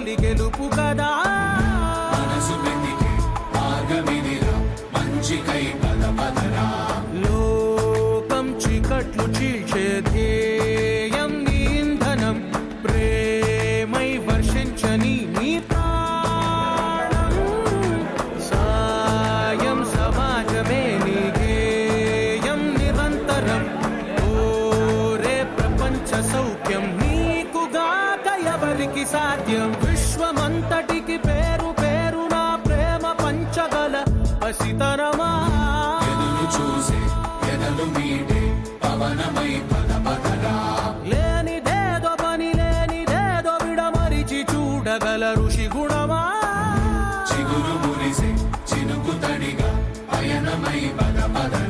తొలి గెలుపు కదా. మనసు వెతికే మార్గమిదిరా మంచికై పద పదరా. లోకం చీకట్లు చీల్చే ఎవరికి సాధ్యం? విశ్వమంతటికి పేరు పేరు నా ప్రేమ పంచగల పసితనమా? ఎదురు చూసే ఎదలు మీడే పవనమై పద పదరా లేనిదేదో పని లేనిదేదో విడమరిచి చూడగల ఋషి గుణమా? చిగురు మురిసే చినుకు తడిగా పయనమై పద పదరా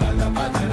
పద పద